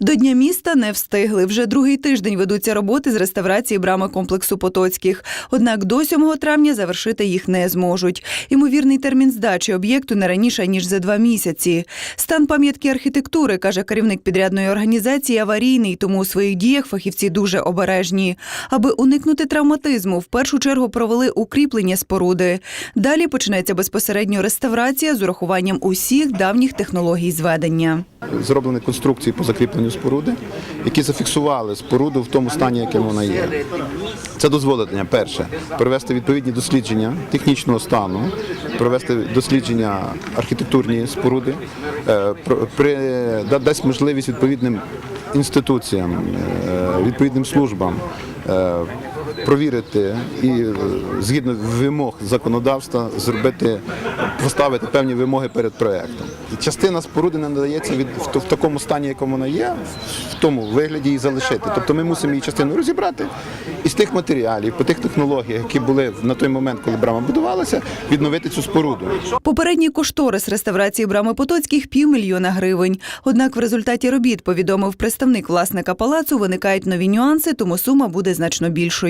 До Дня міста не встигли. Вже другий тиждень ведуться роботи з реставрації брами комплексу Потоцьких. Однак до 7 травня завершити їх не зможуть. Ймовірний термін здачі об'єкту не раніше ніж за два місяці. Стан пам'ятки архітектури, каже керівник підрядної організації, аварійний, тому у своїх діях фахівці дуже обережні. Аби уникнути травматизму, в першу чергу провели укріплення споруди. Далі почнеться безпосередньо реставрація з урахуванням усіх давніх технологій зведення. Зроблені конструкції по закріпленню споруди, які зафіксували споруду в тому стані, яким вона є. Це дозволення, перше, провести відповідні дослідження технічного стану, провести дослідження архітектурні споруди, е, дасть можливість відповідним інституціям, е, відповідним службам е, провірити і е, згідно вимог законодавства зробити, поставити певні вимоги перед проектом. І частина споруди не надається від в, такому стані, якому вона є, в тому вигляді її залишити. Тобто ми мусимо її частину розібрати і з тих матеріалів, по тих технологіях, які були на той момент, коли брама будувалася, відновити цю споруду. Попередній кошторис реставрації брами Потоцьких півмільйона гривень. Однак в результаті робіт, повідомив представник власника палацу, виникають нові нюанси, тому сума буде значно більшою.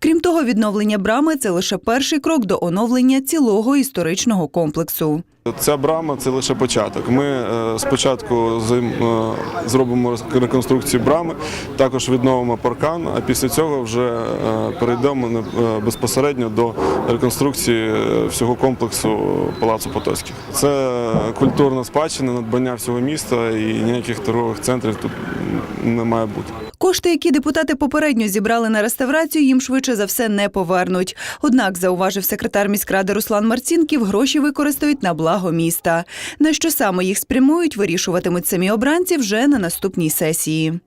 Крім того, відновлення брами це лише перший крок до оновлення цілого історичного комплексу. Ця брама це лише початок. Ми е, спочатку е, зробимо реконструкцію брами, також відновимо паркан, а після цього вже е, перейдемо безпосередньо до реконструкції всього комплексу Палацу Потоцьких. Це культурна спадщина, надбання всього міста і ніяких торгових центрів тут не має бути. Кошти, які депутати попередньо зібрали на реставрацію, їм швидше за все не повернуть. Однак, зауважив секретар міськради Руслан Марцінків, гроші використають на благо міста. На що саме їх спрямують, вирішуватимуть самі обранці вже на наступній сесії.